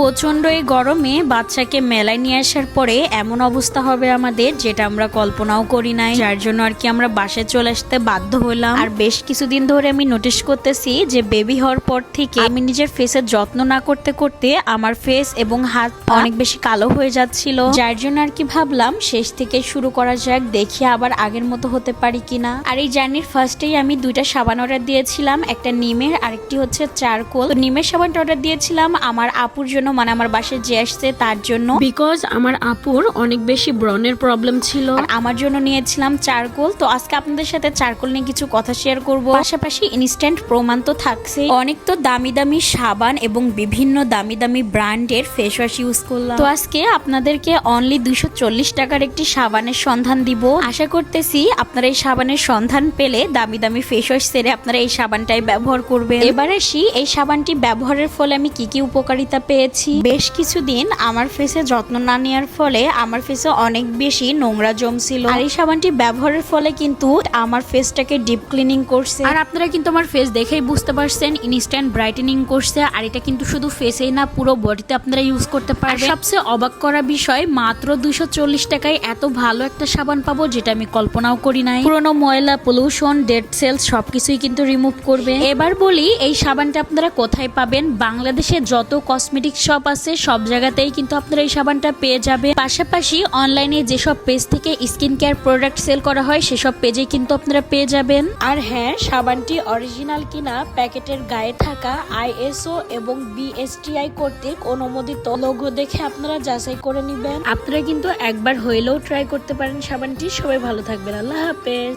প্রচণ্ড এই গরমে বাচ্চাকে মেলায় নিয়ে আসার পরে এমন অবস্থা হবে আমাদের যেটা আমরা কল্পনাও করি নাই। যার জন্য আর কি আমরা বাসায় চলে আসতে বাধ্য হলাম। আর বেশ কিছুদিন ধরে আমি নোটিশ করতেছি যে বেবি হওয়ার পর থেকে আমি নিজের ফেসের যত্ন না করতে করতে আমার ফেস এবং হাত অনেক বেশি কালো হয়ে যাচ্ছিল। যার জন্য আর কি ভাবলাম শেষ থেকে শুরু করা যাক, দেখি আবার আগের মতো হতে পারি কিনা। আর এই জার্নির ফার্স্টেই আমি দুইটা সাবান অর্ডার দিয়েছিলাম, একটা নিমের আরেকটি হচ্ছে চারকোল। নিমের সাবানটা অর্ডার দিয়েছিলাম, আমার আপুর জন্য মানে আমার বাসায় যে আসছে তার জন্য। বিকজ আমার আপুর অনেক বেশি ব্রনের প্রবলেম ছিল। আমার জন্য নিয়েছিলাম চারকোল। তো আজকে আপনাদের সাথে চারকোল নিয়ে কিছু কথা শেয়ার করব। পাশাপাশি ইনস্ট্যান্ট প্রমাণ তো থাকছে। অনেক তো দামি দামি সাবান এবং বিভিন্ন দামি দামি ব্র্যান্ডের ফেস ওয়াশ ইউজ করলাম। তো আজকে আপনাদেরকে অনলি দুইশো চল্লিশ টাকার একটি সাবানের সন্ধান দিব। আশা করতেছি আপনারা এই সাবানের সন্ধান পেলে দামি দামি ফেস ওয়াশ সেরে আপনারা এই সাবানটাই ব্যবহার করবেন। এবার আসি এই সাবানটি ব্যবহারের ফলে আমি কি কি উপকারিতা পেয়েছি? বেশ কিছুদিন আমার ফেসে যত্ন না নেওয়ার ফলে আমার ফেসে অনেক বেশি নোংরা জমছিল আর এই সাবানটি ব্যবহারের ফলে কিন্তু আমার ফেসটাকে ডিপ ক্লিনিং করছে। আর আপনারা কিন্তু আমার ফেস দেখেই বুঝতে পারছেন ইনস্ট্যান্ট ব্রাইটেনিং করছে। আর এটা কিন্তু শুধু ফেসেই না পুরো বডিতে আপনারা ইউজ করতে পারবেন। সবচেয়ে অবাক করা বিষয় মাত্র দুইশো চল্লিশ টাকায় এত ভালো একটা সাবান পাবো যেটা আমি কল্পনাও করি নাই। পুরোনো ময়লা পলিউশন ডেড সেলস সবকিছুই কিন্তু রিমুভ করবে। এবার বলি এই সাবানটা আপনারা কোথায় পাবেন? বাংলাদেশে যত কসমেটিক শপ আছে, সব জায়গাতেই কিন্তু আপনারা এই সাবানটা পেয়ে যাবে পাশাপাশি অনলাইনে যেসব পেজ থেকে স্কিন কেয়ার প্রোডাক্ট সেল করা হয়, সেসব পেজে কিন্তু আপনারা পেয়ে যাবেন। আর হ্যাঁ সাবানটি অরিজিনাল কিনা, প্যাকেটের গায়ে থাকা আইএসও এবং বিএসটিআই কর্তৃক অনুমোদিত। লোগো দেখে আপনারা যাচাই করে নেবেন। আপনারা কিন্তু একবার হইলেও ট্রাই করতে পারেন সাবানটি। সবাই ভালো থাকবেন। আল্লাহ হাফেজ।